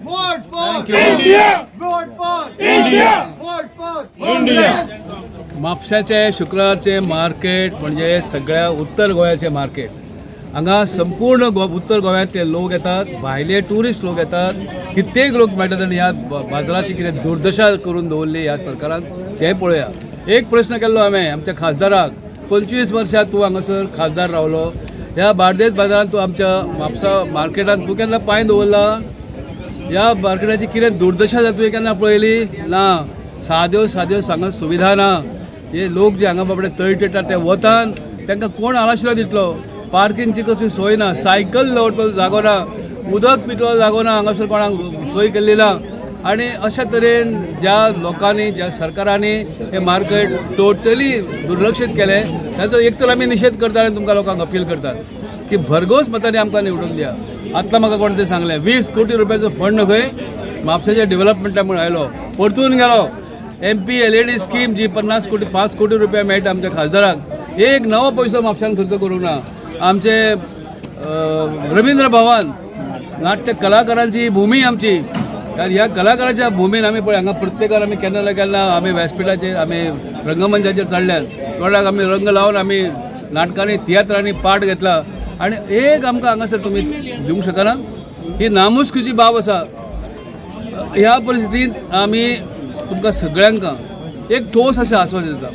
Vote for India. Vote for India. Vote for India. म्हापशाचे शुक्रारचे market म्हणजे सगळ्या उत्तर गोंयाचे मार्केट. हांगा संपूर्ण गो उत्तर गोंयांतले लोक येतात भायले ट्युरिस्ट लोक येतात. कित्येक लोक मेळटात आनी ह्या बाजाराची कितें दुर्दशा करून दवरली ह्या सरकारान. तें पळोवया. एक प्रश्न केल्लो हांवें आमच्या खासदाराक. पंचवीस वर्सां तूं हांगासर खासदार रावलो. ह्या बार्देस बाजारांत तूं आमच्या म्हापसा मार्केटांत तूं केन्ना पांय दवरला? ह्या मार्केटाची कितें दुर्दशा जाता केन्ना पळयली ना. साद्यो साद्यो सांगत सुविधा ना. हे लोक जे हांगा बाबडे तळटेटा ते वतान तांकां कोण आलाशिरो दितलो? पार्किंगची कसली सोय ना. सायकल दवरतलो जागो ना उदक पितलो जागो ना हांगासर कोणाक सोय केल्ली ना. आनी अशा तरेन ज्या लोकांनी ज्या सरकारांनी हे मार्केट टोटली दुर्लक्षीत केले ताचो एक तर आमी निशेध करतात आनी तुमकां लोकांक अपील करतात की भरघोस मतांनी आमकां निवडून दिया. आतां म्हाका कोण ते सांगलें? वीस कोटी रुपयाचो फंड खंय म्हापशाच्या डेव्हलपमेंटा म्हणून आयलो परतून गेलो. M P L E D scheme जी पन्नास कोटी पांच कोटी रुपया मेळटा आमच्या खासदाराक. एक नवो पयसो म्हापशान खर्च करूंक ना. आमचे रविंद्र रवींद्र भवन नाट्य कलाकारांची भूमी आमची. कारण ह्या कलाकाराच्या भूमीन आमी पळय. हांगा प्रत्येकान आमी केन्ना ना केन्ना आमी व्यासपीठाचेर आमी रंगमंचाचेर चडल्यात थोड्याक आमी रंग लावन आमी नाटकांनी तियात्रांनी पाठ घेतला. आनी एक आमकां हांगासर तुमी दिवंक शकना. ही नामुस्कीची बाब आसा ह्या परिस्थितींत आमी तुमकां सगळ्यांका एक ठोस अशें आस्वाद दिता.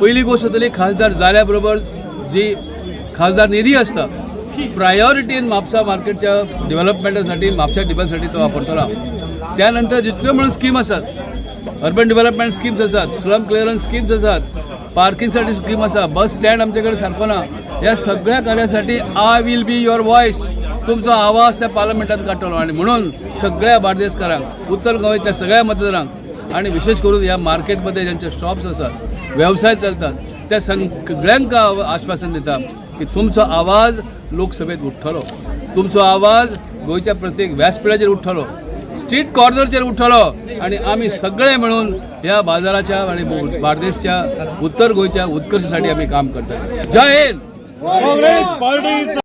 पयली गोश्ट जातली खासदार जाल्या बरोबर जी खासदार निधी आसता प्रायोरिटीन म्हापसा मार्केटच्या डेव्हलपमेंटासाठी म्हापशा डिपॅसाठी तो वापरतलो. त्यानंतर जितल्यो म्हणून स्कीम आसात अर्बन डेव्हलपमेंट स्कीम्स आसात स्लम क्लिअरन्स स्कीम्स आसात पार्किंगसाठी स्कीम आसा बस स्टँड आमचे कडेन सारको ना ह्या सगळ्या कार्यासाठी I will be your voice तुमचो आवाज त्या पार्लमेंटात काडटलो आणि म्हणून सगळ्या बार्देसकारांक उत्तर गोंयच्या सगळ्या मतदारांक आणि विशेष करून ह्या मार्केटमध्ये ज्यांचे शॉप्स आसात व्यवसाय चालतात त्या सगळ्यांक आश्वासन दिता की तुमचो आवाज लोकसभेत उठ्ठलो. तुमचो आवाज गोंयच्या प्रत्येक व्यासपीठाचेर उठ्ठलो. स्ट्रीट कॉर्नरचेर उठलो आणि आम्ही सगळे मिळून ह्या बाजाराच्या आणि बार्देसच्या उत्तर गोंयच्या उत्कर्षासाठी आम्ही काम करतात जय हिंद!